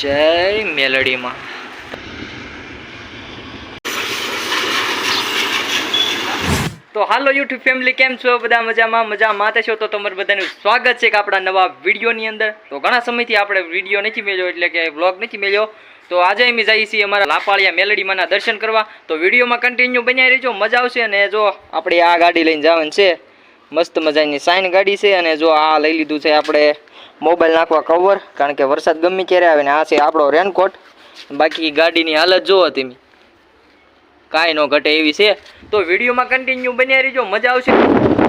જય મેલડીમાં. તો હાલો YouTube family, કેમ છો? બધા મજામાં? મજા માતે છો તો તમારું બધાનું સ્વાગત છે કે આપણા નવા વિડીયોની અંદર. તો ઘણા સમયથી આપણે વીડિયો નથી મેળ્યો, એટલે કે વ્લોગ નથી મેળ્યો. તો આજે અમે જઈએ છીએ અમારા લાપાળિયા મેલડીમાંના દર્શન કરવા. તો વિડીયોમાં કન્ટિન્યુ બન્યા રહેજો, મજા આવશે અને જો આપણે આ ગાડી લઈને જવાનું છે મસ્ત મજાની સાઇન ગાડી છે અને જો આ લઈ લીધું છે આપણે મોબાઈલ નાખવા કવર કારણ કે વરસાદ ગમે ત્યારે આવે ને આ છે આપણો રેનકોટ બાકી ગાડીની હાલત જુઓ તમે. કાંઈ ન ઘટે એવી છે. તો વિડીયોમાં કન્ટિન્યુ બન્યા રહીજો. મજા આવશે.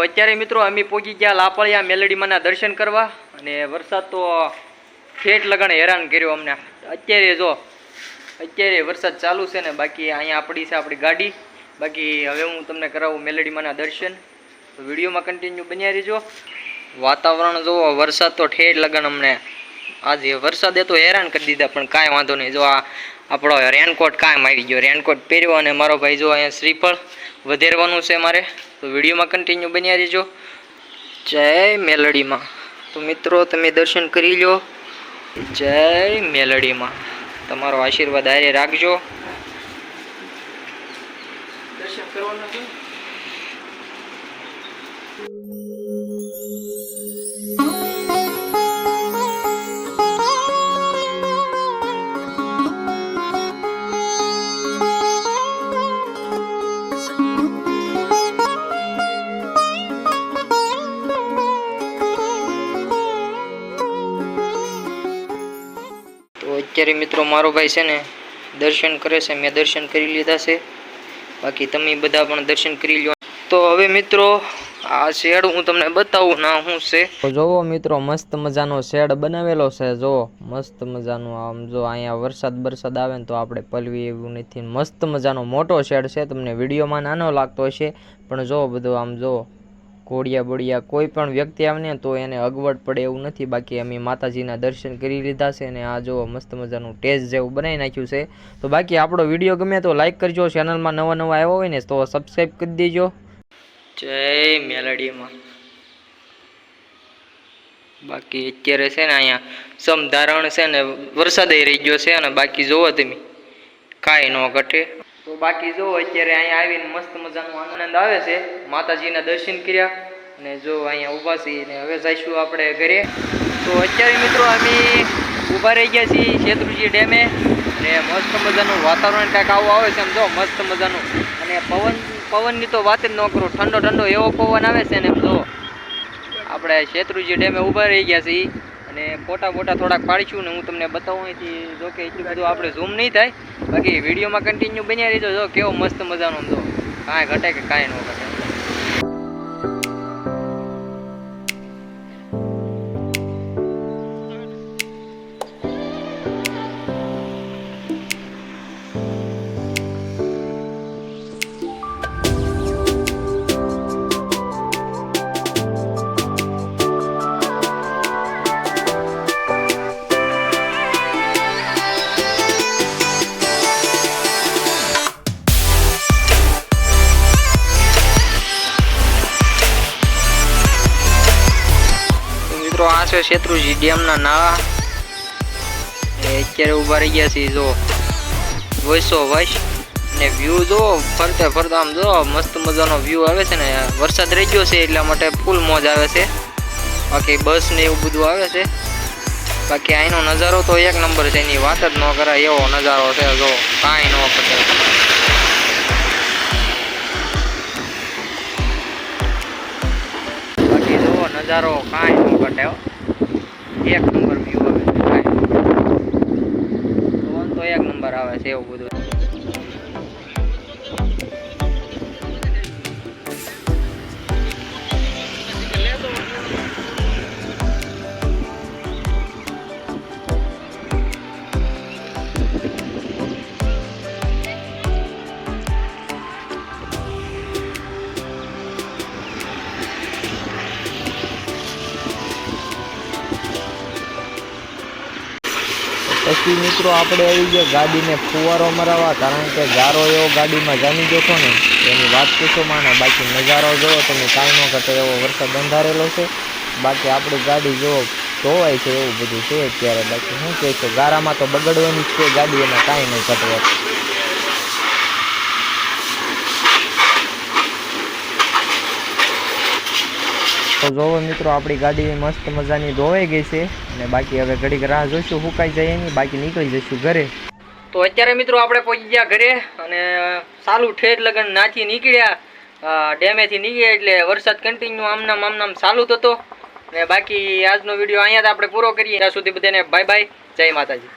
તો અત્યારે મિત્રો અમે પહોંચી ગયા લાપળિયા મેલડીમાંના દર્શન કરવા અને વરસાદ તો ઠેઠ લગણ હેરાન કર્યો અમને. અત્યારે જો, અત્યારે વરસાદ ચાલુ છે ને બાકી અહીંયા આપણી છે આપણી ગાડી. બાકી હવે હું તમને કરાવું મેલડીમાંના દર્શન. તો વિડીયોમાં કન્ટિન્યુ બન્યા રહેજો. વાતાવરણ જુઓ વરસાદ તો ઠેઠ લગન અમને. આજે વરસાદે તો હેરાન કરી દીધા, પણ કાંઈ વાંધો નહીં. જો આ આપણો રેનકોટ કાંઈ મારી ગયો. રેનકોટ પહેર્યો અને મારો ભાઈ જો અહીંયા શ્રીફળ વધેરવાનું છે મારે. તો વિડીયોમાં કન્ટિન્યુ બન્યા રહેજો. જય મેલડીમાં. તો મિત્રો, તમે દર્શન કરી લો જય મેલડીમાં. તમારો આશીર્વાદ આરે રાખજો. દર્શન કરવાના તો અત્યારે મિત્રો મારો ભાઈ છે ને દર્શન કરે છે. મેં દર્શન કરી લીધા છે. બાકી તમે બધા પણ દર્શન કરી લો તો હવે મિત્રો આ શેડ હું તમને બતાવું ના શું છે. જોવો મિત્રો, મસ્ત મજાનો શેડ બનાવેલો છે. જો મસ્ત મજાનો આમ જો અહીંયા વરસાદ બરસાદ આવે ને તો આપણે પલવી એવું નથી. મસ્ત મજાનો મોટો શેડ છે. તમને વિડીયોમાં નાનો લાગતો હશે, પણ જો બધું આમ જો ઘોડિયા બોડિયા કોઈ પણ વ્યક્તિ આવે ને તો એને અગવડ પડે એવું નથી. બાકી અમે માતાજીના દર્શન કરી લીધા છે અને આ જો મસ્ત મજાનું ટેસ્ટ જેવું બનાવી નાખ્યું છે. તો બાકી આપણો વીડિયો ગમે તો લાઈક કરજો ચેનલમાં નવા નવા આવ્યા હોય ને તો સબસ્ક્રાઈબ કરી દેજો. જય મેલડીમાં. બાકી અત્યારે છે ને અહીંયા સમધારણ છે ને વરસાદ રહી ગયો છે અને બાકી જોવો તમે. કાંઈ ન ઘટે. તો બાકી જો અત્યારે અહીંયા આવીને મસ્ત મજાનો આનંદ આવે છે, માતાજીના દર્શન કર્યા અને જો અહીંયા ઊભા છીએ ને હવે જઈશું આપણે ઘરે. તો અત્યારે મિત્રો અમે ઊભા રહી ગયા છીએ શેત્રુજી ડેમે અને મસ્ત મજાનું વાતાવરણ કાંઈક આવું આવે છે એમ જો, મસ્ત મજાનું. અને પવન, પવનની તો વાત જ ન કરો ઠંડો ઠંડો એવો પવન આવે છે ને એમ જો. આપણે શેત્રુજી ડેમે ઊભા રહી ગયા છીએ. અને ફોટા ફોટા થોડાક પાડીશું ને હું તમને બતાવું અહીંથી. જો કે એટલું બધું આપણે ઝૂમ નહીં થાય. બાકી વિડીયોમાં કન્ટિન્યુ બન્યા રહીજો. જો કેવો મસ્ત મજાનો જો કાંઈ ઘટે કે કાંઈ ન ઘટે. આ છે શેત્રુજી ડેમના નાળા. એ અત્યારે ઊભા રહી ગયા છે, જો. વોઈસો વૈશ ને વ્યૂ જો, ફરતે ફરતે આમ જો, મસ્ત મજાનો વ્યૂ આવે છે ને, વરસાદ રહી ગયો છે એટલા માટે ફૂલ મોજ આવે છે. બાકી બસ ને એવું બધું આવે છે. બાકી અહીંનો નજારો તો એક નંબર છે, એની વાત જ ન કરાય એવો નજારો છે, જો. કાંઈ ન કરે નજારો કાંઈ ન ઘટે. એક નંબર વ્યૂ આવે. છે તો એક નંબર આવે છે એવું બધું. પછી મિત્રો, આપણે આવી ગયા ગાડીને ફુવારો મરાવવા, કારણ કે ગારો એવો ગાડીમાં જામી ગયો હતો ને, એની વાત પૂછો માને, બાકી નજારો જોવો તમે, કાંઈ ન ઘટે એવો વરસાદ અંધારેલો છે. બાકી આપણી ગાડી જોવો ધોવાય છે એવું બધું છે અત્યારે, બાકી શું કહે છે ગારામાં તો બગડવાની જ છે, ગાડી એમાં કાંઈ નહીં ઘટવા તો જોવો મિત્રો, આપણી ગાડી મસ્ત મજાની ધોવાઈ ગઈ છે અને બાકી હવે ઘડીક રાહ જોઈશું સુકાઈ જાય એની, બાકી નીકળી જઈશું ઘરે. તો અત્યારે મિત્રો આપણે પહોંચી ગયા ઘરે અને સારું ઠેઠ લગન નાથી નીકળ્યા. ડેમેથી નીકળ્યા એટલે વરસાદ કન્ટિન્યુ આમનામ આમનામ ચાલુ થતો. ને બાકી આજનો વીડિયો અહીંયા જ આપણે પૂરો કરીએ. ત્યાં સુધી બધાને બાય બાય જય માતાજી.